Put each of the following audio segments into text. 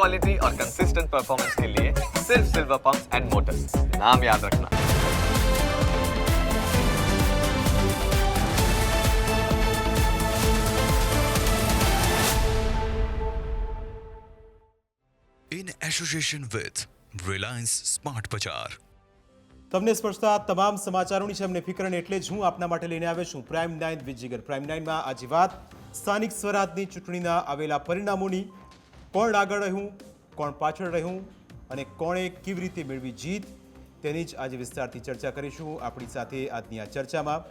Quality और consistent performance के लिए सिर्फ सिल्वर पंप्स एंड मोटर्स नाम याद रखना in association with Reliance Smart Bazaar. તમને સ્પર્શતા તમામ સમાચારોની છે અમને ફિકરન એટલે જ હું આપના માટે લઈને આવ્યો છું prime nine with Jigar prime નાઇનમાં આજે વાત સ્થાનિક સ્વરાજની ચૂંટણીના આવેલા પરિણામોની કોણ આગળ રહ્યું કોણ પાછળ રહ્યું અને કોણે કેવી રીતે મેળવી જીત, તેની જ આજે વિસ્તારથી ચર્ચા કરીશું. આપણી સાથે આજની આ ચર્ચામાં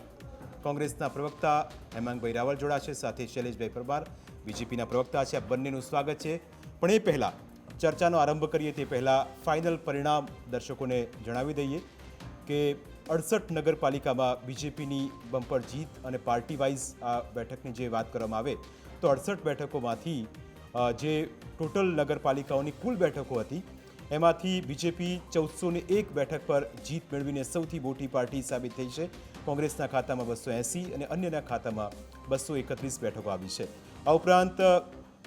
કોંગ્રેસના પ્રવક્તા હેમાંગભાઈ રાવલ જોડાશે, સાથે શૈલેષભાઈ પરમાર, બીજેપીના પ્રવક્તા છે. આ બંનેનું સ્વાગત છે. પણ એ પહેલાં ચર્ચાનો આરંભ કરીએ, તે પહેલાં ફાઇનલ પરિણામ દર્શકોને જણાવી દઈએ કે અડસઠ નગરપાલિકામાં બીજેપીની બમ્પર જીત અને પાર્ટી વાઇઝ આ બેઠકની જે વાત કરવામાં આવે, તો અડસઠ બેઠકોમાંથી જે ટોટલ નગરપાલિકાઓની કુલ બેઠકો હતી, એમાંથી બીજેપી ચૌદસો ને એક બેઠક પર જીત મેળવીને સૌથી મોટી પાર્ટી સાબિત થઈ છે. કોંગ્રેસના ખાતામાં બસો એંસી અને અન્યના ખાતામાં બસો એકત્રીસ બેઠકો આવી છે. આ ઉપરાંત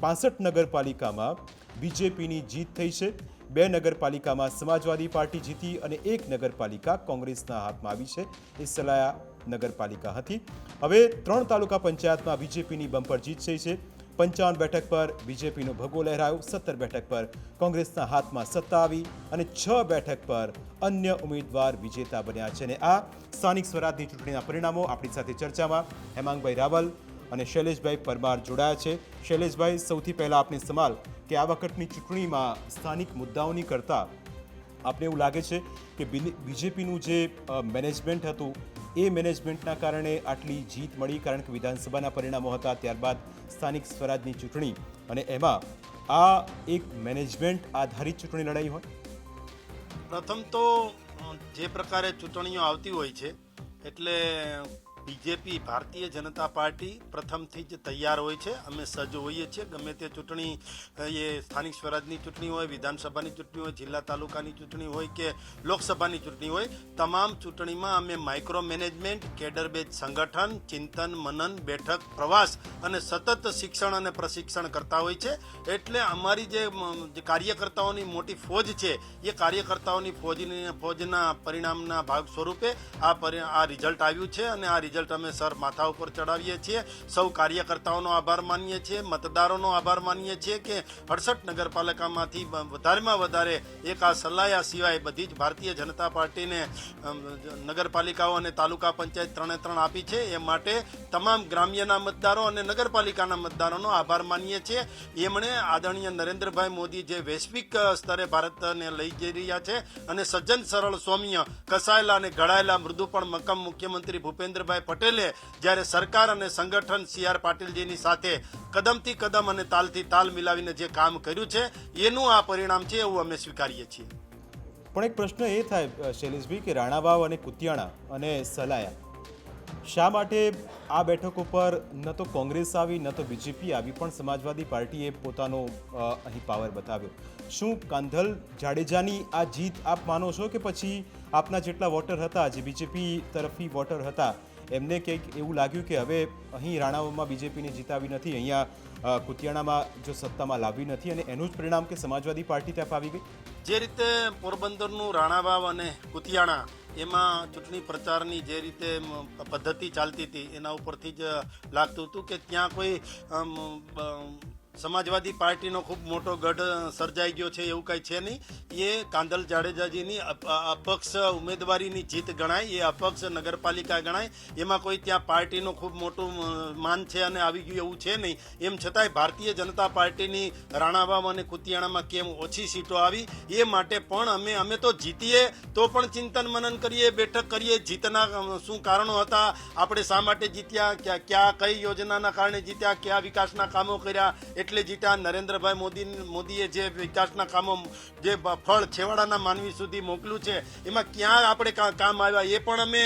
પાસઠ નગરપાલિકામાં બીજેપીની જીત થઈ છે. બે નગરપાલિકામાં સમાજવાદી પાર્ટી જીતી અને એક નગરપાલિકા કોંગ્રેસના હાથમાં આવી છે. એ સલાયા નગરપાલિકા હતી. હવે ત્રણ તાલુકા પંચાયતમાં બીજેપીની બમ્પર જીત થઈ છે. પંચાવન બેઠક પર બીજેપીનો ભગવો લહેરાયો, સત્તર બેઠક પર કોંગ્રેસના હાથમાં સત્તા આવી અને છ બેઠક પર અન્ય ઉમેદવાર વિજેતા બન્યા છે. અને આ સ્થાનિક સ્વરાજની ચૂંટણીના પરિણામો આપણી સાથે ચર્ચામાં હેમાંગભાઈ રાવલ અને શૈલેષભાઈ પરમાર જોડાયા છે. શૈલેષભાઈ, સૌથી પહેલાં આપણે સમાલ કે આ વખતની ચૂંટણીમાં સ્થાનિક મુદ્દાઓની કરતાં આપણે એવું લાગે છે કે બીજેપીનું જે મેનેજમેન્ટ હતું એ મેનેજમેન્ટના કારણે આટલી જીત મળી કારણ કે વિધાનસભાના પરિણામો હતા, ત્યારબાદ સ્થાનિક સ્વરાજની ચૂંટણી અને એમાં આ એક મેનેજમેન્ટ આધારિત ચૂંટણી લડાઈ હોય? પ્રથમ તો જે પ્રકારે ચૂંટણીઓ આવતી હોય છે, એટલે બીજેપી, ભારતીય જનતા પાર્ટી પ્રથમથી જ તૈયાર હોય છે. અમે સજ્જ હોઈએ છીએ. ગમે તે ચૂંટણી એ સ્થાનિક સ્વરાજની ચૂંટણી હોય, વિધાનસભાની ચૂંટણી હોય, જિલ્લા તાલુકાની ચૂંટણી હોય કે લોકસભાની ચૂંટણી હોય, તમામ ચૂંટણીમાં અમે માઇક્રો મેનેજમેન્ટ કેડરબેજ સંગઠન, ચિંતન, મનન, બેઠક, પ્રવાસ અને સતત શિક્ષણ અને પ્રશિક્ષણ કરતા હોય છે. એટલે અમારી જે કાર્યકર્તાઓની મોટી ફોજ છે, એ કાર્યકર્તાઓની ફોજની, ફોજના પરિણામના ભાગ સ્વરૂપે આ રિઝલ્ટ આવ્યું છે અને આ રિઝલ્ટ અમે સર માથા ઉપર ચડાવીએ છીએ. સૌ કાર્યકર્તાઓનો આભાર માનીએ છીએ. મતદારોનો આભાર માનીએ છીએ કે અડસઠ નગરપાલિકામાંથી વધારેમાં વધારે એક આ સલાયા સિવાય બધી જ ભારતીય જનતા પાર્ટીને નગરપાલિકાઓ અને તાલુકા પંચાયત ત્રણે ત્રણ આપી છે. એ માટે તમામ ગ્રામ્યના મતદારો અને નગરપાલિકાના મતદારોનો આભાર માનીએ છીએ. એમણે આદરણીય નરેન્દ્રભાઈ મોદી જે વૈશ્વિક સ્તરે ભારતને લઈ જઈ રહ્યા છે અને સજ્જન સરળ સૌમ્ય, કસાયેલા અને ઘડાયેલા મૃદુ પણ મક્કમ મુખ્યમંત્રી ભૂપેન્દ્રભાઈ પટેલે જ્યારે સરકાર અને સંગઠન સી આર પાટીલજીની સાથે કદમથી કદમ અને તાલથી તાલ મિલાવીને જે કામ કર્યું છે, એનું આ પરિણામ છે એવું અમે સ્વીકારીએ છીએ. પણ એક પ્રશ્ન એ થાય શૈલેષભાઈ, કે રાણાવાવ અને કુતિયાણા અને સલાયા, શા માટે આ બેઠક ઉપર ન તો કોંગ્રેસ આવી, ન તો બીજેપી આવી પણ સમાજવાદી પાર્ટીએ પોતાનો અહીં પાવર બતાવ્યો? શું કાંધલ જાડેજાની આ જીત આપ માનો છો કે પછી આપના જેટલા વોટર હતા, જે બીજેપી તરફી વોટર હતા એમને કંઈક એવું લાગ્યું કે હવે અહીં રાણાઓમાં બીજેપીને જીતાવી નથી, અહીંયા કુતિયાણામાં જો સત્તામાં લાવી નથી અને એનું જ પરિણામ કે સમાજવાદી પાર્ટી ત્યાં આવી ગઈ? જે રીતે પોરબંદરનું રાણાવાવ અને કુતિયાણા એમાં ચૂંટણી પ્રચારની જે રીતે પદ્ધતિ ચાલતી હતી, એના ઉપરથી જ લાગતું હતું કે ત્યાં કોઈ સમાજવાદી પાર્ટીનો ખૂબ મોટો ગઢ સર્જાઈ ગયો છે એવું કાંઈ છે નહીં. એ કાંદલ જાડેજાજીની અપ- અપક્ષ ઉમેદવારીની જીત ગણાય, એ અપક્ષ નગરપાલિકા ગણાય. એમાં કોઈ ત્યાં પાર્ટીનું ખૂબ મોટું માન છે અને આવી ગયું એવું છે નહીં. એમ છતાંય ભારતીય જનતા પાર્ટીની રાણાવાવ અને કુતિયાણામાં કેમ ઓછી સીટો આવી, એ માટે પણ અમે અમે તો જીતીએ તો પણ ચિંતન મનન કરીએ, બેઠક કરીએ, જીતના શું કારણો હતા, આપણે શા માટે જીત્યા, ક્યાં ક્યાં, કઈ યોજનાના કારણે જીત્યા, કયા વિકાસના કામો કર્યા, એટલે જીત્યા નરેન્દ્રભાઈ મોદી, મોદીએ જે વિકાસના કામો, જે ફળ છેવાડાના માનવી સુધી મોકલ્યું છે, એમાં ક્યાં આપણે કામ આવ્યા, એ પણ અમે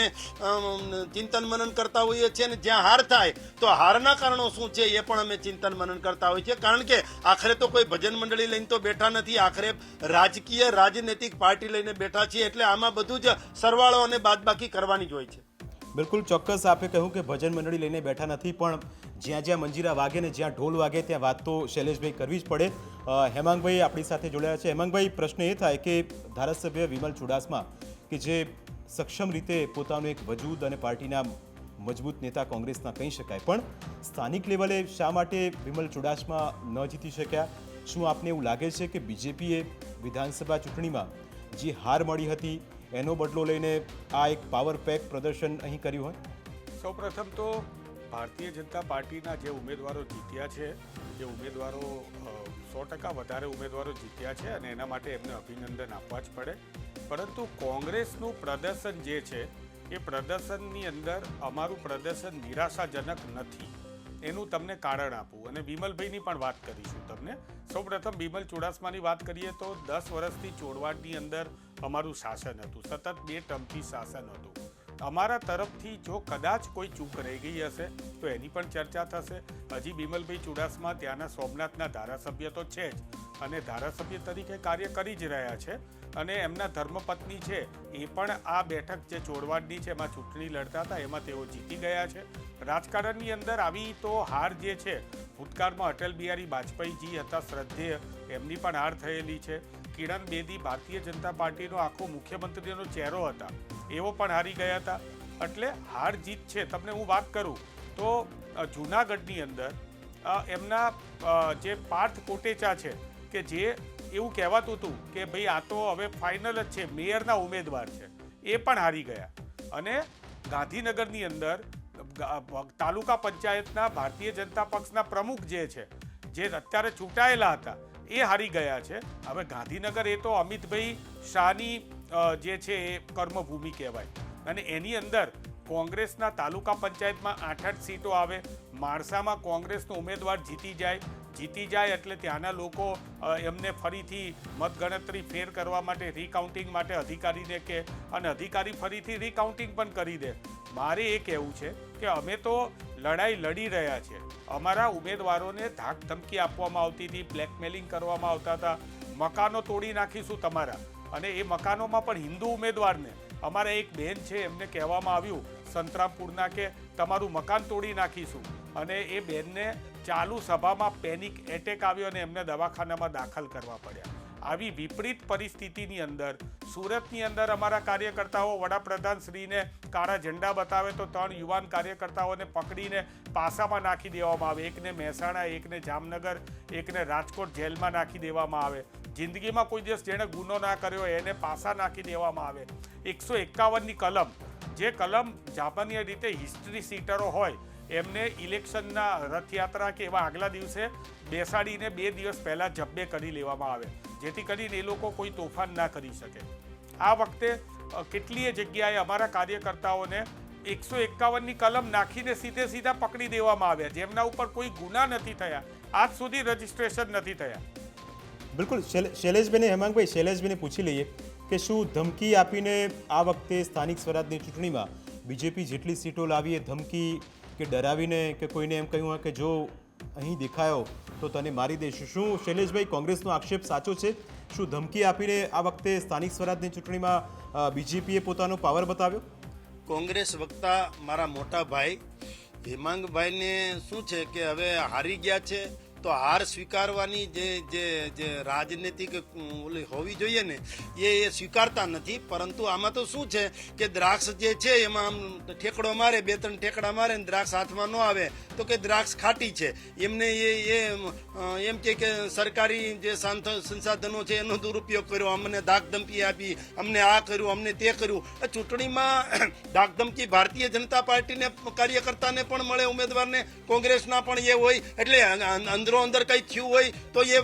ચિંતન મનન કરતા હોઈએ છીએ અને જ્યાં હાર થાય, તો હારના કારણો શું છે, એ પણ અમે ચિંતન મનન કરતા હોઈએ છીએ, કારણ કે આખરે તો કોઈ ભજન મંડળી લઈને તો બેઠા નથી, આખરે રાજકીય રાજનૈતિક પાર્ટી લઈને બેઠા છીએ, એટલે આમાં બધું જ સરવાળો અને બાદબાકી કરવાની જ હોય છે. બિલકુલ ચોક્કસ આપે કહ્યું કે ભજન મંડળી લઈને બેઠા નથી, પણ જ્યાં જ્યાં મંજીરા વાગે ને જ્યાં ઢોલ વાગે ત્યાં વાત તો શૈલેષભાઈ કરવી જ પડે. હેમાંગભાઈ આપણી સાથે જોડાયા છે. હેમાંગભાઈ, પ્રશ્ન એ થાય કે ધારાસભ્ય વિમલ ચુડાસમા કે જે સક્ષમ રીતે પોતાનું એક વજૂદ અને પાર્ટીના મજબૂત નેતા કોંગ્રેસના કહી શકાય, પણ સ્થાનિક લેવલે શા માટે વિમલ ચુડાસમા ન જીતી શક્યા? શું આપને એવું લાગે છે કે બીજેપીએ વિધાનસભા ચૂંટણીમાં જે હાર મળી હતી એનો બદલો લઈને આ એક પાવર પેક પ્રદર્શન અહીં કર્યું હોય? સૌપ્રથમ તો ભારતીય જનતા પાર્ટીના જે ઉમેદવારો જીત્યા છે, જે ઉમેદવારો સો ટકા વધારે ઉમેદવારો જીત્યા છે અને એના માટે એમને અભિનંદન આપવા જ પડે. પરંતુ કોંગ્રેસનું પ્રદર્શન જે છે, એ પ્રદર્શનની અંદર અમારું પ્રદર્શન નિરાશાજનક નથી. એનું તમને કારણ આપું. અને વિમલભાઈની પણ વાત કરીશું. તમને સૌપ્રથમ વિમલ ચુડાસમાની વાત કરીએ તો દસ વર્ષથી ચોડવાડની અંદર અમારું શાસન હતું. સતત બે ટર્મથી શાસન હતું. અમારા તરફથી જો કદાચ કોઈ ચૂક રહી ગઈ હશે, તો એની પણ ચર્ચા થશે. હજી બિમલભાઈ ચુડાસમા ત્યાંના સોમનાથના ધારાસભ્ય તો છે જ અને ધારાસભ્ય તરીકે કાર્ય કરી જ રહ્યા છે અને એમના ધર્મપત્ની છે એ પણ આ બેઠક જે ચોડવાડની છે, એમાં ચૂંટણી લડતા હતા, એમાં તેઓ જીતી ગયા છે. રાજકારણની અંદર આવી તો હાર જે છે ભૂતકાળમાં અટલ બિહારી વાજપેયીજી હતા શ્રદ્ધેય. એમની પણ હાર થયેલી છે. કિરણ બેદી ભારતીય જનતા પાર્ટીનો આખો મુખ્યમંત્રીનો ચહેરો હતા. એવો પણ હારી ગયા હતા. એટલે હાર જીત છે. તમને હું વાત કરું તો જૂનાગઢની અંદર એમના જે પાર્થ કોટેચા છે કે જે એવું કહેવાતું હતું કે ભાઈ આ તો હવે ફાઇનલ જ છે. મેયરના ઉમેદવાર છે. એ પણ હારી ગયા. અને ગાંધીનગરની અંદર તાલુકા પંચાયતના ભારતીય જનતા પક્ષના પ્રમુખ જે છે, જે અત્યારે ચૂંટાયેલા હતા, એ હારી ગયા છે. હવે ગાંધીનગર એ તો અમિતભાઈ શાહની જે છે એ કર્મભૂમિ કહેવાય. અને એની અંદર કોંગ્રેસના તાલુકા પંચાયતમાં આઠ આઠ સીટો આવે, માણસામાં કોંગ્રેસનો ઉમેદવાર જીતી જાય જીતી જાય એટલે ત્યાંના લોકો એમને ફરીથી મતગણતરી ફેર કરવા માટે, રીકાઉન્ટિંગ માટે અધિકારીને કે, અને અધિકારી ફરીથી રીકાઉન્ટિંગ પણ કરી દે. મારે એ કહેવું છે કે અમે તો લડાઈ લડી રહ્યા છે અમારા ઉમેદવારોને ધાક ધમકી આપવામાં આવતી હતી બ્લેકમેલિંગ કરવામાં આવતા હતા. મકાનો તોડી નાખીશું તમારા. અને એ મકાનોમાં પણ હિન્દુ ઉમેદવારને. અમારા એક બેન છે, એમને કહેવામાં આવ્યું સંતરામપુરના કે તમારું મકાન તોડી નાખીશું. અને એ બેનને ચાલુ સભામાં પેનિક એટેક આવ્યો અને એમને દવાખાનામાં દાખલ કરવા પડ્યા. આવી વિપરીત પરિસ્થિતિની અંદર. સુરતની અંદર અમારા કાર્યકર્તાઓ, વડાપ્રધાન શ્રીને કાળા ઝંડા બતાવે તો ત્રણ યુવાન કાર્યકર્તાઓને પકડીને પાસામાં નાખી દેવામાં આવે. એકને મહેસાણા, એકને જામનગર, એકને રાજકોટ જેલમાં નાખી દેવામાં આવે. જિંદગીમાં કોઈ દિવસ જેણે ગુનો ના કર્યો એને પાસા નાખી દેવામાં આવે. એકસો એકાવનની કલમ, જે કલમ જાપાનીય રીતે હિસ્ટ્રી સીટરો હોય, એમને ઇલેક્શનના રથયાત્રા કે એવા આગલા દિવસે બેસાડીને બે દિવસ પહેલાં જબ્બે કરી લેવામાં આવે. જેથી કરીને એ લોકો કોઈ તોફાન ના કરી શકે. આ વખતે કેટલીય જગ્યાએ અમારા કાર્યકર્તાઓને એકસો એકાવનની કલમ નાખીને સીધે સીધા પકડી દેવામાં આવ્યા, જેમના ઉપર કોઈ ગુના નથી થયા, આજ સુધી રજીસ્ટ્રેશન નથી થયા. બિલકુલ. શૈલે- શૈલેષભાઈને, હેમાંગભાઈ, શૈલેષભાઈને પૂછી લઈએ કે શું ધમકી આપીને આ વખતે સ્થાનિક સ્વરાજની ચૂંટણીમાં બીજેપી જેટલી સીટો લાવી એ ધમકી કે ડરાવીને કે કોઈને એમ કહ્યું હોય કે જો અહીં દેખાયો. તો તને મારી દઈશું. શું શૈલેષભાઈ, કોંગ્રેસનો આક્ષેપ સાચો છે? શું ધમકી આપીને આ વખતે સ્થાનિક સ્વરાજની ચૂંટણીમાં બીજેપીએ પોતાનો પાવર બતાવ્યો? કોંગ્રેસ વક્તા મારા મોટા ભાઈ હેમાંગભાઈને શું છે કે હવે હારી ગયા છે? તો હાર સ્વીકારવાની જે જે જે રાજનૈતિક ઓલી હોવી જોઈએ ને, એ એ સ્વીકારતા નથી. પરંતુ આમાં તો શું છે કે દ્રાક્ષ જે છે એમાં આમ ઠેકડો મારે, બે, ત્રણ ઠેકડા મારે ને દ્રાક્ષ હાથમાં ન આવે, તો કે દ્રાક્ષ ખાટી છે. એમને એ એ, એમ કે કે સરકારી જે સંસાધનો છે એનો દુરુપયોગ કર્યો, અમને ધાકધમકી આપી, અમને આ કર્યું, અમને તે કર્યું. ચૂંટણીમાં ધાકધમકી ભારતીય જનતા પાર્ટીને કાર્યકર્તાને પણ મળે, ઉમેદવારને. કોંગ્રેસના પણ એ હોય. એટલે અંદરો અંદર કઈ થયું હોય તો એ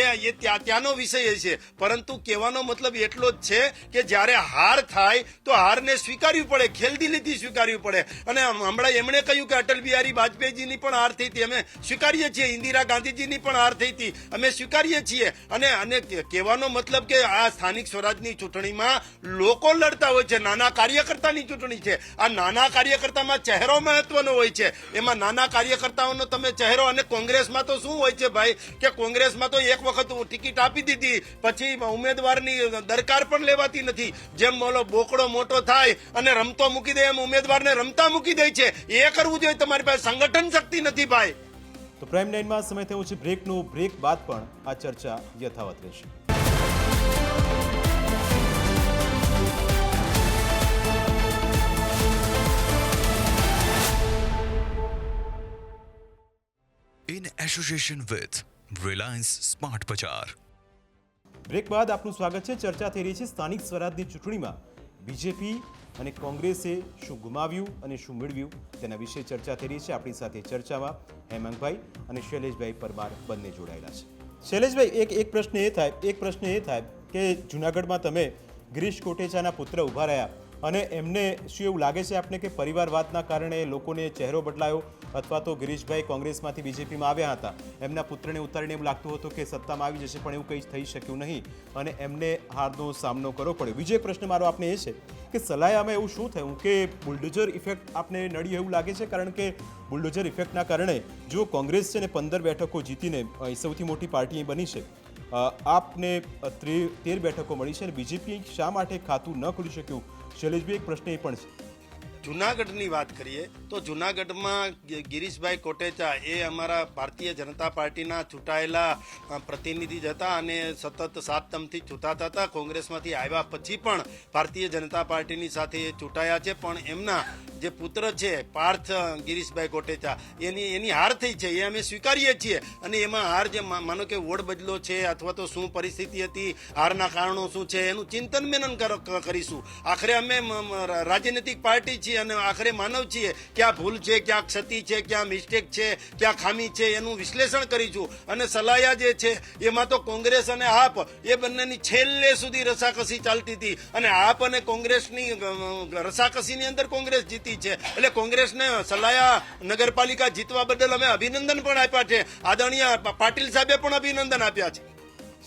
એ એ ત્યાં, ત્યાંનો વિષય છે. પરંતુ કહેવાનો મતલબ એટલો જ છે કે જ્યારે હાર થાય તો હારને સ્વીકારવી પડે, ખેલદિલીથી સ્વીકારવી પડે. અને હમણાં એમણે કહ્યું કે અટલ બિહારી વાજપેયીજીની પણ હાર થઈ હતી. અમે સ્વીકારીએ છીએ, ઇન્દિરા ગાંધીજીની પણ હાર થઈ હતી. અમે સ્વીકારીએ છીએ. અને અને કહેવાનો મતલબ કે આ સ્થાનિક સ્વરાજની ચૂંટણીમાં લોકો લડતા હોય છે. નાના કાર્યકર્તાની ચૂંટણી છે. આ નાના કાર્યકર્તામાં ચહેરો મહત્વનો હોય છે. એમાં નાના કાર્યકર્તાઓનો તમે ચહેરો અને કોંગ્રેસમાં તો શું હોય છે ભાઈ? કે કોંગ્રેસમાં તો એક વખત ટિકિટ આપી દીધી, પછી ઉમેદવારની દરકાર પણ લેવાતી નથી. જેમ બોલો, બોકડો મોટો થાય અને રમતો મૂકી દે, એમ ઉમેદવારને રમતા મૂકી દે છે. એ કરવું જોઈએ, તમારી પાસે સંગઠન શક્તિ નથી ભાઈ. તો પ્રાઇમ લાઈનમાં સમય થયો છે બ્રેકનું. બ્રેક બાદ પણ આ ચર્ચા યથાવત રહેશે. In association with Reliance Smart Bazaar. Break બાદ આપનું સ્વાગત છે. ચર્ચા થઈ રહી છે સ્થાનિક સ્વરાજની ચૂંટણીમાં. બીજેપી અને કોંગ્રેસે શું ગુમાવ્યું અને શું મેળવ્યું તેના વિશે ચર્ચા થઈ રહી છે. આપણી સાથે ચર્ચામાં હેમાંગભાઈ અને શૈલેષભાઈ પરમાર બંને જોડાયેલા છે. શૈલેષભાઈ, એક એક પ્રશ્ન એ થાય એક પ્રશ્ન એ થાય કે જુનાગઢમાં તમે ગિરીશ કોટેચાના પુત્ર ઊભા રહ્યા. અને એમને શું એવું લાગે છે આપને કે પરિવારવાદના કારણે લોકોને ચહેરો બદલાયો અથવા તો ગિરીશભાઈ કોંગ્રેસમાંથી બીજેપીમાં આવ્યા હતા? એમના પુત્રને ઉતારીને એવું લાગતું હતું કે સત્તામાં આવી જશે પણ એવું કંઈ થઈ શક્યું નહીં અને એમને હારનો સામનો કરવો પડ્યો. બીજો પ્રશ્ન મારો આપને એ છે કે સલાયામાં એવું શું થયું કે બુલડોઝર ઇફેક્ટ આપને નડી એવું લાગે છે? કારણ કે બુલડોઝર ઇફેક્ટના કારણે જો કોંગ્રેસ છે ને પંદર બેઠકો જીતીને સૌથી મોટી પાર્ટી એ બની છે. આપને તેર બેઠકો મળી છે અને બીજેપી શા માટે ખાતું ન ખુલી શક્યું? શૈલેષભાઈ, એક પ્રશ્ન એ પણ છે. જુનાગઢની વાત કરીએ, તો જુનાગઢમાં ગિરીશભાઈ કોટેચા એ અમારા ભારતીય જનતા પાર્ટીના ચૂંટાયેલા પ્રતિનિધિ હતા અને સતત સાત તમથી ચૂંટાતા હતા. કોંગ્રેસમાંથી આવ્યા પછી પણ ભારતીય જનતા પાર્ટીની સાથે એ ચૂંટાયા છે, પણ એમના જે પુત્ર છે, પાર્થ ગિરીશભાઈ કોટેચા, એની એની હાર થઈ છે, એ અમે સ્વીકારીએ છીએ. અને એમાં હાર જે માનો કે વોડ બદલો છે, અથવા તો શું પરિસ્થિતિ હતી, હારના કારણો શું છે, એનું ચિંતન મેનન કરીશું. આખરે અમે રાજનૈતિક પાર્ટી છીએ અને આખરે માનવ છીએ ક્યાં ભૂલ છે, ક્યાં ક્ષતિ છે, ક્યાં મિસ્ટેક છે, ક્યાં ખામી છે, એનું વિશ્લેષણ કરીશું. અને સલાયા જે છે, એમાં તો કોંગ્રેસ અને આપ, એ બંનેની છેલ્લે સુધી રસાકસી ચાલતી હતી. અને આપ અને કોંગ્રેસની રસાકસીની અંદર કોંગ્રેસ જીતી છે. એટલે કોંગ્રેસને સલાયા નગરપાલિકા જીતવા બદલ અમે અભિનંદન પણ આપ્યા છે. આદરણીય પાટીલ સાહેબે પણ અભિનંદન આપ્યા છે.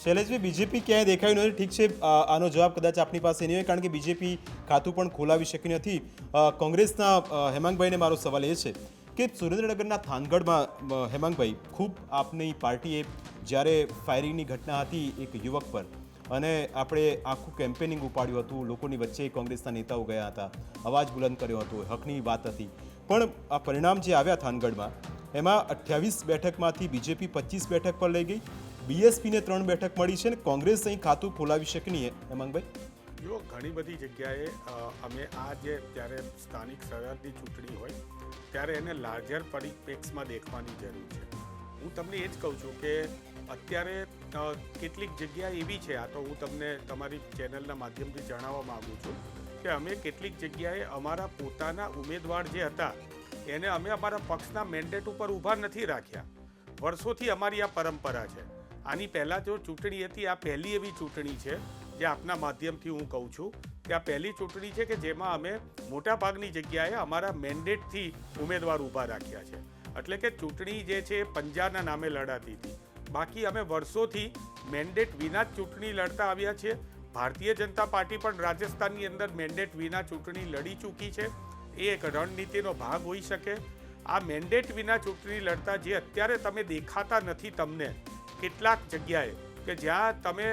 શૈલેષભાઈ, બીજેપી ક્યાંય દેખાયું નથી? ઠીક છે આનો જવાબ કદાચ આપની પાસે નહીં હોય, કારણ કે બીજેપી ખાતું પણ ખોલાવી શકી નથી. કોંગ્રેસના હેમાંગભાઈને મારો સવાલ એ છે કે સુરેન્દ્રનગરના થાનગઢમાં હેમાંગભાઈ, ખૂબ આપની પાર્ટીએ જ્યારે ફાયરિંગની ઘટના હતી એક યુવક પર અને આપણે આખું કેમ્પેનિંગ ઉપાડ્યું હતું. લોકોની વચ્ચે કોંગ્રેસના નેતાઓ ગયા હતા. અવાજ બુલંદ કર્યો હતો. હકની વાત હતી. પણ આ પરિણામ જે આવ્યા થાનગઢમાં, એમાં અઠ્યાવીસ બેઠકમાંથી બીજેપી પચીસ બેઠક પર લઈ ગઈ. બીએસપીને ત્રણ બેઠક મળી છે ને કોંગ્રેસ અહીં ખાતું ખોલાવી શકે નહીં હેમાંગભાઈ? જો ઘણી બધી જગ્યાએ અમે આ જે ત્યારે સ્થાનિક સરહદની ચૂંટણી હોય, ત્યારે એને લાર્જર પરિપ્રેક્ષમાં દેખવાની જરૂર છે. હું તમને એ જ કહું છું કે અત્યારે કેટલીક જગ્યા એવી છે, આ તો હું તમને તમારી ચેનલના માધ્યમથી જણાવવા માગું છું, કે અમે કેટલીક જગ્યાએ અમારા પોતાના ઉમેદવાર જે હતા, એને અમે અમારા પક્ષના મેન્ડેટ ઉપર ઊભા નથી રાખ્યા. વર્ષોથી અમારી આ પરંપરા છે. આની પહેલાં જો ચૂંટણી હતી, આ પહેલી એવી ચૂંટણી છે, જે આપના માધ્યમથી હું કહું છું, કે આ પહેલી ચૂંટણી છે કે જેમાં અમે મોટાભાગની જગ્યાએ અમારા મેન્ડેટથી ઉમેદવાર ઊભા રાખ્યા છે. એટલે કે ચૂંટણી જે છે એ પંજાના નામે લડાતી હતી. બાકી અમે વર્ષોથી મેન્ડેટ વિના જ ચૂંટણી લડતા આવ્યા છીએ. ભારતીય જનતા પાર્ટી પણ રાજસ્થાનની અંદર મેન્ડેટ વિના ચૂંટણી લડી ચૂકી છે. એ એક રણનીતિનો ભાગ હોઈ શકે. આ મેન્ડેટ વિના ચૂંટણી લડતા જે અત્યારે તમે દેખાતા નથી તમને કેટલાક જગ્યાએ કે જ્યાં તમે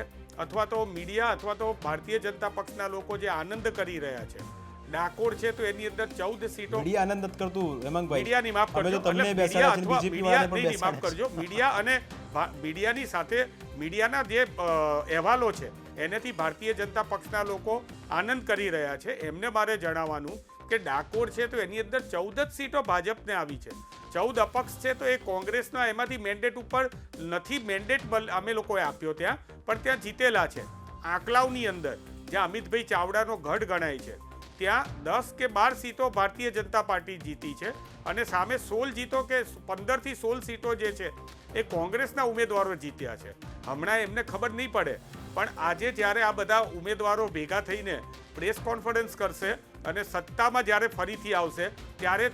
અથવા તો મીડિયા અથવા તો ભારતીય જનતા પક્ષના લોકો જે આનંદ કરી રહ્યા છે. ડાકોર છે તો એની અંદર ચૌદ સીટો મીડિયા આનંદ કરતું હેમંતભાઈ. મીડિયાની માફ કરજો તમને એટલે છે બીજેપી વાળાને પણ માફ કરજો. મીડિયા અને મીડિયાની સાથે, મીડિયાના જે અહેવાલો છે, એનેથી ભારતીય જનતા પક્ષના લોકો આનંદ કરી રહ્યા છે. એમને મારે જણાવવાનું કે ડાકોર છે તો એની અંદર ચૌદ જ સીટો ભાજપને આવી છે. ચૌદ અપક્ષ છે તો એ કોંગ્રેસના, એમાંથી મેન્ડેટ ઉપર નથી મેન્ડેટ અમે લોકોએ આપ્યો ત્યાં, પણ ત્યાં જીતેલા છે. આંકલાવની અંદર, જ્યાં અમિતભાઈ ચાવડાનો ગઢ ગણાય છે. ત્યાં દસ કે બાર સીટો ભારતીય જનતા પાર્ટી જીતી છે અને સામે સોળ જીતો કે પંદરથી સોળ સીટો જે છે, એ કોંગ્રેસના ઉમેદવારો જીત્યા છે. હમણાં એમને ખબર નહીં પડે, પણ આજે જ્યારે આ બધા ઉમેદવારો ભેગા થઈને પ્રેસ કોન્ફરન્સ કરશે અને સત્તામાં જ્યારે ફરીથી આવશે, ત્યારે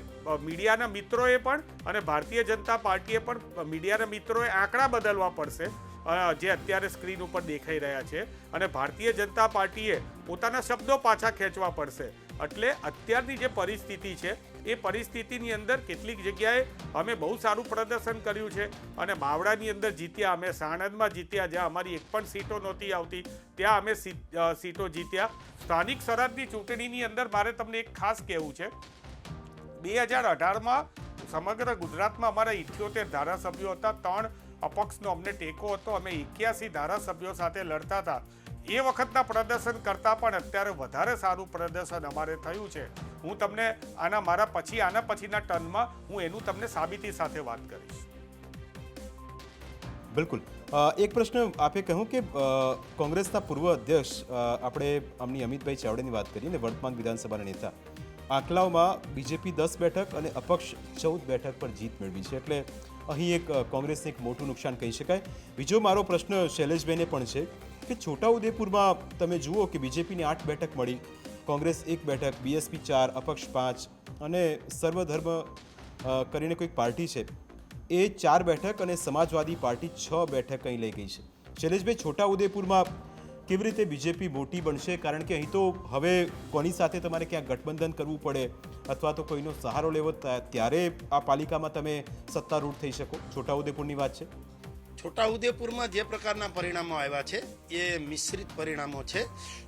મીડિયાના મિત્રોએ પણ અને ભારતીય જનતા પાર્ટીએ પણ મીડિયાના મિત્રોએ આંકડા બદલવા પડશે જે અત્યારે સ્ક્રીન ઉપર દેખાઈ રહ્યા છે. અને ભારતીય જનતા પાર્ટીએ પોતાના શબ્દો પાછા ખેંચવા પડશે. એટલે અત્યારની જે પરિસ્થિતિ છે, એ પરિસ્થિતિની અંદર કેટલીક જગ્યાએ અમે બહુ સારું પ્રદર્શન કર્યું છે અને માવડાની અંદર જીત્યા, અમે સાણંદમાં જીત્યા, જ્યાં અમારી એક પણ સીટો નહોતી આવતી, ત્યાં અમે સીટો જીત્યા. સ્થાનિક સ્વરાજની ચૂંટણીની અંદર મારે તમને એક ખાસ કહેવું છે. બે હજાર અઢારમાં સમગ્ર ગુજરાતમાં અમારા ઇઠ્યોતેર ધારાસભ્યો હતા, ત્રણ અપક્ષનો અમને ટેકો હતો, અમે એક્યાસી ધારાસભ્યો સાથે લડતા હતા. એ વખતના પ્રદર્શન કરતાં પણ અત્યારે વધારે સારું પ્રદર્શન અમારે થયું છે. હું તમને આના મારા પછી, આના પછીના ટર્નમાં હું એનું તમને સાબિતી સાથે વાત કરીશ. બિલકુલ. એક પ્રશ્ન આપે કહ્યું કે કોંગ્રેસના પૂર્વ અધ્યક્ષ આપણે અમની અમિતભાઈ ચાવડેની વાત કરીએ ને, વર્તમાન વિધાનસભાના નેતા. આંકલાઓમાં બીજેપી દસ બેઠક અને અપક્ષ ચૌદ બેઠક પર જીત મેળવી છે. એટલે અહીં એક કોંગ્રેસને એક મોટું નુકસાન કહી શકાય. બીજો મારો પ્રશ્ન શૈલેષભાઈને પણ છે કે છોટાઉદેપુરમાં તમે જુઓ કે બીજેપીની આઠ બેઠક મળી. કોંગ્રેસ એક બેઠક, બીએસપી ચાર, અપક્ષ પાંચ અને સર્વધર્મ કરીને કોઈક પાર્ટી છે. એ ચાર બેઠક અને સમાજવાદી પાર્ટી છ બેઠક અહીં લઈ ગઈ છે. શૈલેષભાઈ છોટા ઉદેપુરમાં કેવી રીતે બીજેપી મોટી બનશે? કારણ કે અહીં તો હવે કોની સાથે તમારે ક્યાં ગઠબંધન કરવું પડે અથવા તો કોઈનો સહારો લેવો ત્યારે આ પાલિકામાં તમે સત્તારૂઢ થઈ શકો. છોટાઉદેપુરની વાત છે. છોટાઉદેપુરમાં જે પ્રકારના પરિણામો આવ્યા છે, એ મિશ્રિત પરિણામો છે.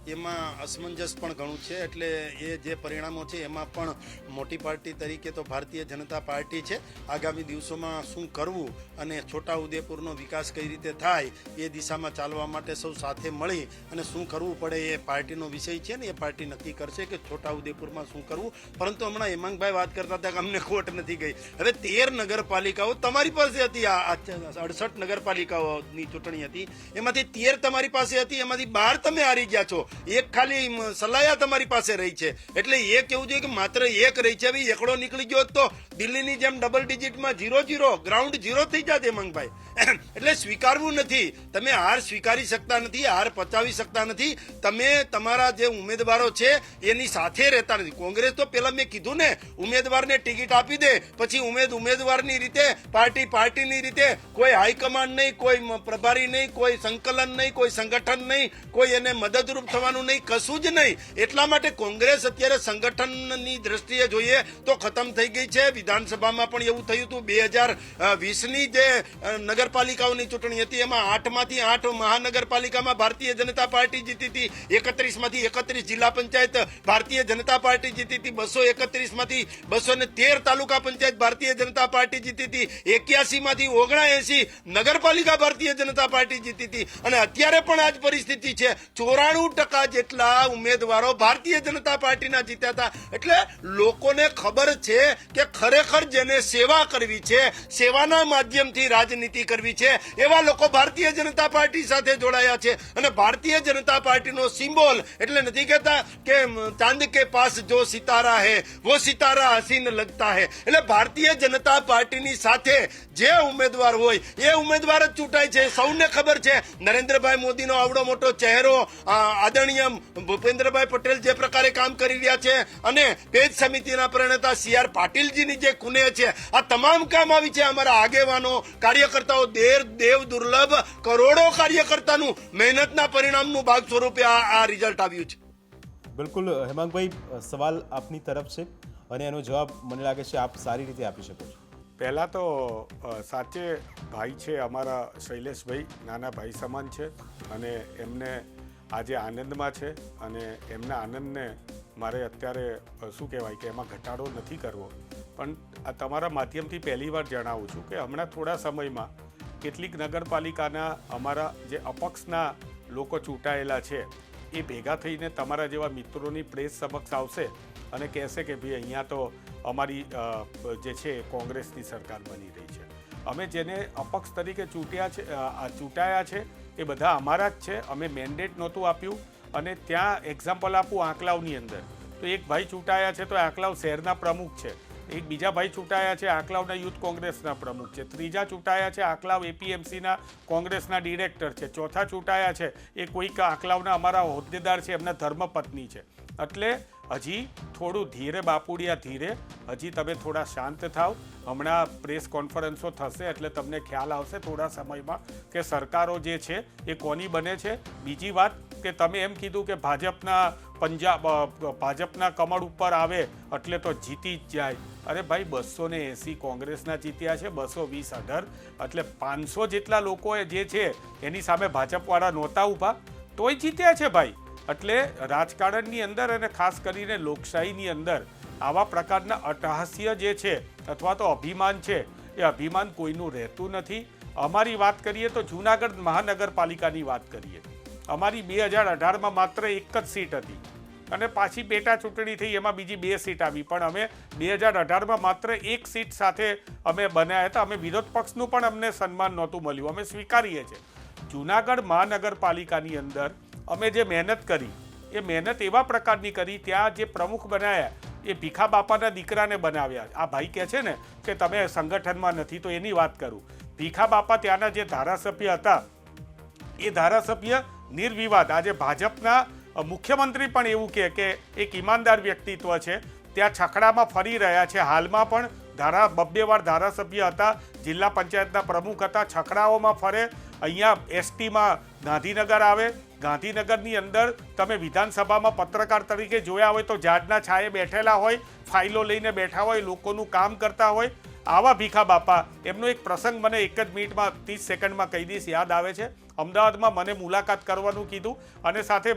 એમાં અસમંજસ પણ ઘણું છે, એટલે એ જે પરિણામો છે, એમાં પણ મોટી પાર્ટી તરીકે તો ભારતીય જનતા પાર્ટી છે. આગામી દિવસોમાં શું કરવું અને છોટાઉદેપુરનો વિકાસ કઈ રીતે થાય, એ દિશામાં ચાલવા માટે સૌ સાથે મળી અને શું કરવું પડે એ પાર્ટીનો વિષય છે ને, એ પાર્ટી નક્કી કરશે કે છોટાઉદેપુરમાં શું કરવું. પરંતુ હમણાં હેમાંગભાઈ વાત કરતા હતા કે અમને ખોટ નથી ગઈ. હવે તેર નગરપાલિકાઓ તમારી પાસે હતી, આ અડસઠ નગરપાલિકાઓની ચૂંટણી હતી. એમાંથી તેર તમારી પાસે હતી, એમાંથી બાર તમે હારી ગયા છો. એક ખાલી સલાયા તમારી પાસે રહી છે. એટલે એ કેવું જોઈએ કે માત્ર એક રહી છે. ભાઈ એકડો નીકળી ગયો તો દિલ્હીની જેમ ડબલ ડિજિટમાં ઝીરો ઝીરો ગ્રાઉન્ડ ઝીરો થઈ જાત હેમંગભાઈ એટલે સ્વીકારવું નથી. તમે હાર સ્વીકારી શકતા નથી, હાર પચાવી શકતા નથી. તમે તમારા જે ઉમેદવારો છે, એની સાથે રહેતા નથી. કોંગ્રેસ તો પેલા મેં કીધું ને, ઉમેદવારને ટિકિટ આપી દે, પછી ઉમેદ ઉમેદવારની રીતે, પાર્ટી પાર્ટીની રીતે કોઈ હાઈકમાન્ડ નહીં, કોઈ પ્રભારી નહીં, કોઈ સંકલન નહીં, કોઈ સંગઠન નહીં, કોઈ એને મદદરૂપ થવાનું નહીં, કશું જ નહીં. એટલા માટે કોંગ્રેસ અત્યારે સંગઠનની દ્રષ્ટિએ જોઈએ તો ખતમ થઈ ગઈ છે. વિધાનસભામાં પણ એવું થયું હતું. બે હજાર વીસની જે નગરપાલિકાઓની ચૂંટણી હતી, એમાં આઠમાંથી આઠ મહાનગરપાલિકામાં ભારતીય જનતા પાર્ટી જીતી હતી. એકત્રીસમાંથી એકત્રીસ જિલ્લા પંચાયત ભારતીય જનતા પાર્ટી જીતી હતી. બસો એકત્રીસમાંથી બસો ને તેર તાલુકા પંચાયત ભારતીય જનતા પાર્ટી જીતી હતી. એક્યાસીમાંથી ઓગણા એસી ઓગણાએસી નગરપાલિકા ભારતીય જનતા પાર્ટી જીતી હતી. અને અત્યારે પણ આજ પરિસ્થિતિ છે. ચોરાણું ટકા જેટલા ઉમેદવારો ભારતીય જનતા પાર્ટીના જીત્યા હતા. એટલે લોકોને ખબર છે કે ખરેખર જેને સેવા કરવી છે, સેવાના માધ્યમથી રાજનીતિ કરવી છે, એવા લોકો ભારતીય જનતા પાર્ટી સાથે જોડાયા છે. અને ભારતીય જનતા પાર્ટીનો સિમ્બોલ એટલે નથી કહેતા કે ચાંદ કે પાસ જો સિતારા હે, વો સિતારા હસીન લગતા હે. એટલે ભારતીય જનતા પાર્ટીની સાથે જે ઉમેદવાર હોય, એ ઉમેદવાર જ ચૂંટાય છે. સૌને ખબર છે, નરેન્દ્રભાઈ મોદીનો આવડો મોટો ચહેરો આદરણીય ભૂપેન્દ્રભાઈ પટેલ જે પ્રકારે કામ કરી રહ્યા છે અને પેજ સમિતિના પ્રણેતા સી આર પાટીલજીની જે કુને છે, આ તમામ કામ આવી છે અમારા આગેવાનો, કાર્યકર્તાઓ દેર દેવ દુર્લભ, કરોડો કાર્યકર્તાનું મહેનતના પરિણામનું ભાગ સ્વરૂપે આ આ રિઝલ્ટ આવ્યું છે. બિલકુલ, હેમાંગભાઈ સવાલ આપની તરફ છે અને એનો જવાબ મને લાગે છે આપ સારી રીતે આપી શકો છો. પહેલાં તો સાચે ભાઈ છે અમારા શૈલેષભાઈ, નાના ભાઈ સમાન છે અને એમને આજે આનંદમાં છે અને એમના આનંદને મારે અત્યારે શું કહેવાય કે એમાં ઘટાડો નથી કરવો. પણ તમારા માધ્યમથી પહેલી વાર જણાવું છું કે હમણાં થોડા સમયમાં કેટલીક નગરપાલિકાના અમારા જે અપક્ષના લોકો ચૂંટાયેલા છે, એ ભેગા થઈને તમારા જેવા મિત્રોની પ્રેસ સમક્ષ આવશે અને કહેશે કે ભાઈ અહીંયા તો અમારી જે છે કોંગ્રેસની સરકાર બની રહી છે. અમે જેને અપક્ષ તરીકે ચૂંટ્યા છે ચૂંટાયા છે, એ બધા અમારા જ છે. અમે મેન્ડેટ નહોતું આપ્યું અને ત્યાં એક્ઝામ્પલ આપું આંકલાવની અંદર. તો એક ભાઈ ચૂંટાયા છે તો આંકલાવ શહેરના પ્રમુખ છે. એક બીજા ભાઈ ચૂંટાયા છે આંકલાવના યુથ કોંગ્રેસના પ્રમુખ છે. ત્રીજા ચૂંટાયા છે આંકલાવ એપીએમસીના કોંગ્રેસના ડિરેક્ટર છે. ચોથા ચૂંટાયા છે એ કોઈક આંકલાવના અમારા હોદ્દેદાર છે, એમના ધર્મપત્ની છે. એટલે હજી થોડું ધીરે બાપુડિયા, ધીરે. હજી તમે થોડા શાંત થાવ. હમણાં પ્રેસ કોન્ફરન્સો થશે એટલે તમને ખ્યાલ આવશે થોડા સમયમાં કે સરકારો જે છે એ કોની બને છે. બીજી વાત કે તમે એમ કીધું કે ભાજપના પંજાબ ભાજપના કમળ ઉપર આવે એટલે તો જીતી જ જાય. અરે ભાઈ, બસો ને એંસી કોંગ્રેસના જીત્યા છે, બસો વીસ અઢાર. એટલે પાંચસો જેટલા લોકોએ જે છે એની સામે ભાજપવાળા નહોતા ઊભા. તોય જીત્યા છે ભાઈ. એટલે રાજકારણની અંદર અને ખાસ કરીને લોકશાહીની અંદર આવા પ્રકારના અટહાસ્ય જે છે અથવા તો અભિમાન છે, એ અભિમાન કોઈનું રહેતું નથી. અમારી વાત કરીએ તો જૂનાગઢ મહાનગરપાલિકાની વાત કરીએ. અમારી બે હજાર અઢારમાં માત્ર એક જ સીટ હતી અને પાછી પેટા ચૂંટણી થઈ, એમાં બીજી બે સીટ આવી. પણ અમે બે હજાર અઢારમાં માત્ર એક સીટ સાથે અમે બનાવ્યા હતા. અમે વિરોધ પક્ષનું પણ અમને સન્માન નહોતું મળ્યું. અમે સ્વીકારીએ છીએ. જૂનાગઢ મહાનગરપાલિકાની અંદર અમે જે મહેનત કરી, એ મહેનત એવા પ્રકારની કરી ત્યાં જે પ્રમુખ બનાવ્યા એ ભીખા બાપાના દીકરાને બનાવ્યા. આ ભાઈ કહે છે ને કે તમે સંગઠનમાં નથી, તો એની વાત કરું. ભીખા બાપા ત્યાંના જે ધારાસભ્ય હતા, એ ધારાસભ્ય નિર્વિવાદ. આજે ભાજપના મુખ્યમંત્રી પણ એવું કહે કે એક ઈમાનદાર વ્યક્તિત્વ છે. ત્યાં છકડામાં ફરી રહ્યા છે. હાલમાં પણ ધારા બબ્બે વાર ધારાસભ્ય હતા, જિલ્લા પંચાયતના પ્રમુખ હતા છકડાઓમાં ફરે. અહીંયા એસટીમાં ગાંધીનગર આવે ગાંધીનગરની અંદર તમે વિધાનસભામાં પત્રકાર તરીકે જોયા હોય તો ઝાડના છાયે બેઠેલા હોય, ફાઇલો લઈને બેઠા હોય, લોકોનું કામ કરતા હોય આવા ભીખા બાપા. એમનો એક પ્રસંગ મને એક જ મિનિટમાં, ત્રીસ સેકન્ડમાં કહી દઈશ. યાદ આવે છે? અમદાવાદમાં મને મુલાકાત કરવાનું કીધું અને સાથે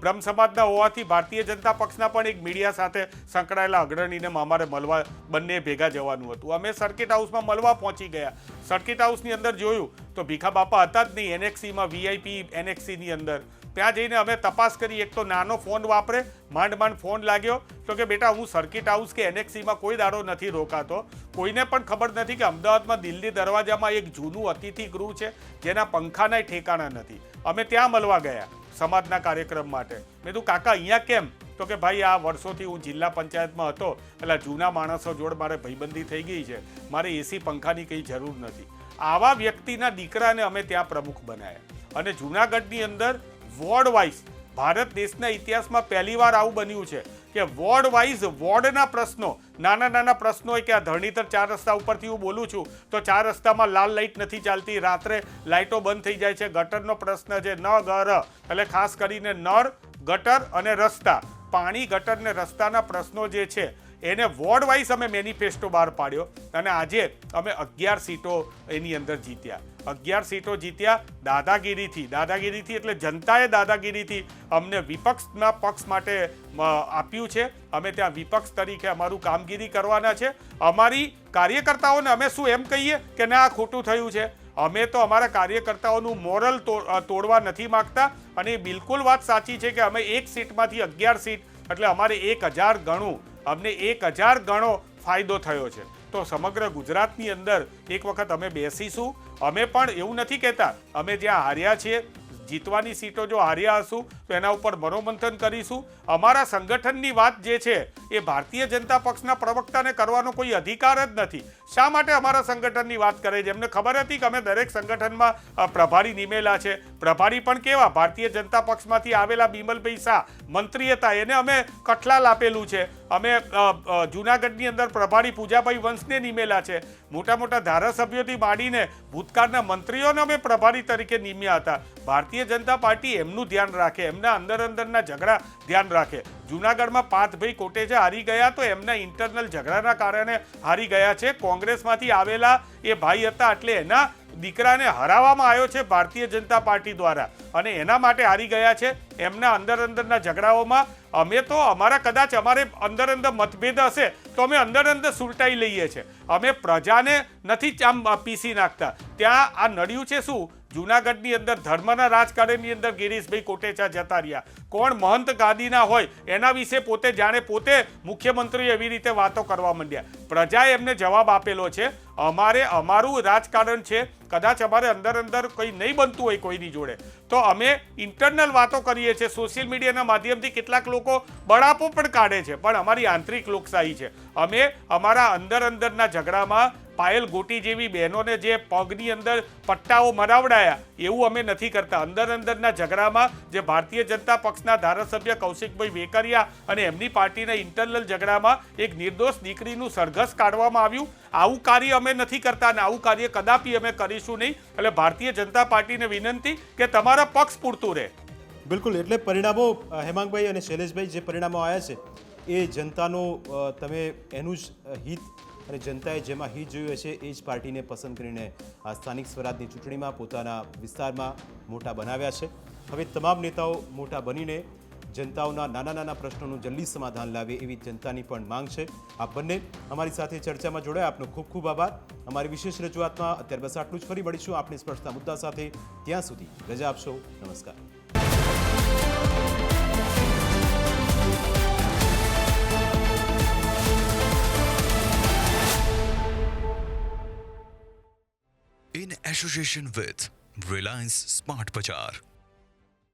બ્રહ્મ સમાજના હોવાથી ભારતીય જનતા પક્ષના પણ એક મીડિયા સાથે સંકળાયેલા અગ્રણીને અમારે મળવા, બંને ભેગા જવાનું હતું. અમે સર્કિટ હાઉસમાં મળવા પહોંચી ગયા. સર્કિટ હાઉસની અંદર જોયું તો ભીખા બાપા હતા જ નહીં એનએક્સીમાં વીઆઈપી એનએક્સીની અંદર. ત્યાં જઈને અમે તપાસ કરી, એક તો નાનો ફોન વાપરે, માંડ માંડ ફોન લાગ્યો, તો કે બેટા હું સર્કિટ હાઉસ કે એનએક્સીમાં કોઈ દાડો નથી રોકાતો. કોઈને પણ ખબર નથી કે અમદાવાદમાં દિલ્હી દરવાજામાં એક જૂનું અતિથિ ગૃહ છે, જેના પંખાના ઠેકાણા નથી. અમે ત્યાં મળવા ગયા, સમાજના કાર્યક્રમ માટે. મેં કીધું, કાકા, અહીંયા કેમ? તો કે, ભાઈ, આ વર્ષોથી હું જિલ્લા પંચાયતમાં હતો, એટલે જૂના માણસો જોડ મારે ભાઈબંધી થઈ ગઈ છે. મારે એસી પંખાની કંઈ જરૂર નથી. આવા વ્યક્તિના દીકરાને અમે ત્યાં પ્રમુખ બનાવ્યા અને જૂનાગઢની અંદર વોર્ડ વાઇઝ. ભારત દેશના ઇતિહાસમાં પહેલીવાર આવું બન્યું છે કે વોર્ડ વાઇઝ વોર્ડના પ્રશ્નો, નાના નાના પ્રશ્નો હોય કે આ ધરણીધર ચાર રસ્તા ઉપરથી હું બોલું છું, તો ચાર રસ્તામાં લાલ લાઇટ નથી ચાલતી, રાત્રે લાઇટો બંધ થઈ જાય છે, ગટરનો પ્રશ્ન છે, ન ગર એટલે ખાસ કરીને નળ, ગટર અને રસ્તા. પાણી, ગટર ને રસ્તાના પ્રશ્નો જે છે, એને વોર્ડ વાઇઝ અમે મેનિફેસ્ટો બહાર પાડ્યો અને આજે અમે અગિયાર સીટો એની અંદર જીત્યા. અગિયાર સીટો જીત્યા દાદાગીરીથી. દાદાગીરીથી એટલે જનતાએ દાદાગીરીથી અમને વિપક્ષના પક્ષ માટે આપ્યું છે. અમે ત્યાં વિપક્ષ તરીકે અમારું કામગીરી કરવાના છે. અમારી કાર્યકર્તાઓને અમે શું એમ કહીએ કે ના, આ ખોટું થયું છે. અમે તો અમારા કાર્યકર્તાઓનું મોરલ તોડવા નથી માગતા. અને બિલકુલ વાત સાચી છે કે અમે એક સીટમાંથી અગિયાર સીટ, એટલે અમારે એક હજાર ગણું, અમને એક હજાર ગણો ફાયદો થયો છે. તો સમગ્ર ગુજરાતની અંદર એક વખત અમે બેસીશું. અમે પણ એવું નથી કહેતા. અમે જ્યાં હાર્યા છીએ, જીતવાની સીટો જો હાર્યા હશું, તો એના ઉપર મનોમંથન કરીશું. અમારા સંગઠનની વાત જે છે, એ ભારતીય જનતા પક્ષના પ્રવક્તાને કરવાનો કોઈ અધિકાર જ નથી. શા માટે અમારા સંગઠનની વાત કરે છે? એમને ખબર હતી કે અમે દરેક સંગઠનમાં પ્રભારી નિમેલા છે. પ્રભારી પણ કેવા? ભારતીય જનતા પક્ષમાંથી આવેલા બિમલભાઈ શાહ મંત્રી હતા. એને અમે કઠલાલ આપેલું છે. અમે જૂનાગઢની અંદર પ્રભારી પૂજાભાઈ વંશને નિમેલા છે. મોટા મોટા ધારાસભ્યોથી માંડીને ભૂતકાળના મંત્રીઓને અમે પ્રભારી તરીકે નિમ્યા હતા. ભારતીય જનતા પાર્ટી એમનું ધ્યાન રાખે, એમના અંદર અંદરના ઝઘડા ધ્યાન રાખે. જૂનાગઢમાં પાર્થભાઈ કોટેજા હારી ગયા તો એમના ઇન્ટરનલ ઝઘડાના કારણે હારી ગયા છે. કોંગ્રેસમાંથી આવેલા એ ભાઈ હતા એટલે એના દીકરાને હરાવવામાં આવ્યો છે ભારતીય જનતા પાર્ટી દ્વારા. અને એના માટે હારી ગયા છે એમના અંદર અંદરના ઝઘડાઓમાં. અમે તો અમારા કદાચ અમારે અંદર અંદર મતભેદ હશે તો અમે અંદર અંદર સુલટાઈ લઈએ છીએ અમે પ્રજાને નથી આમ પીસી નાખતા. ત્યાં આ નડ્યું છે શું? જૂનાગઢની અંદર ધર્મના રાજકારણની અંદર ગિરીશભાઈ કોટેચા જતા રહ્યા. કોણ મહંત ગાદીના હોય એના વિશે પોતે જાણે પોતે મુખ્યમંત્રી એવી રીતે વાતો કરવા માંડ્યા. પ્રજાએ એમને જવાબ આપેલો છે, અમારે અમારું રાજકારણ છે, કદાચ અમારે અંદર અંદર કંઈ નહીં બનતું હોય કોઈની જોડે. તો અમે ઇન્ટરનલ વાતો કરીએ છીએ, સોશિયલ મીડિયાના માધ્યમથી કેટલાક લોકો બળાપો પણ કાઢે છે, પણ અમારી આંતરિક લોકશાહી છે. અમે અમારા અંદર અંદરના ઝઘડામાં પાયલ ગોટી જેવી બહેનોને જે પગની અંદર પટ્ટાઓ મરાવડાયા, એવું અમે નથી કરતા. અંદર અંદરના ઝઘડામાં જે ભારતીય જનતા પક્ષના ધારાસભ્ય કૌશિકભાઈ વેકરિયા અને એમની પાર્ટીના ઇન્ટરનલ ઝઘડામાં એક નિર્દોષ દીકરીનું સરઘસ કાઢવામાં આવ્યું. આવું કાર્ય અમે નથી કરતા અને આવું કાર્ય કદાપી અમે કરીશું નહીં. એટલે ભારતીય જનતા પાર્ટીને વિનંતી કે તમારા પક્ષ પૂરતું રહે. બિલકુલ, એટલે પરિણામો હેમાંગભાઈ અને શૈલેષભાઈ જે પરિણામો આવ્યા છે, એ જનતાનો તમે એનું જ હિત અને જનતાએ જેમાં હિત જોયું હશે એ જ પાર્ટીને પસંદ કરીને આ સ્થાનિક સ્વરાજની ચૂંટણીમાં પોતાના વિસ્તારમાં મોટા બનાવ્યા છે. હવે તમામ નેતાઓ મોટા બનીને જનતાઓના નાના નાના પ્રશ્નોનું જલ્દી સમાધાન લાવે એવી જનતાની પણ માંગ છે. આ બંને અમારી સાથે ચર્ચામાં જોડાયા. આપનો ખૂબ ખૂબ આભાર. અમારી વિશેષ રજૂઆતમાં અત્યારે બસ આટલું જ. ફરી મળીશું આપણે સ્પર્શતા મુદ્દા સાથે. ત્યાં સુધી રજા આપશો. નમસ્કાર. In association with Reliance Smart Bazaar.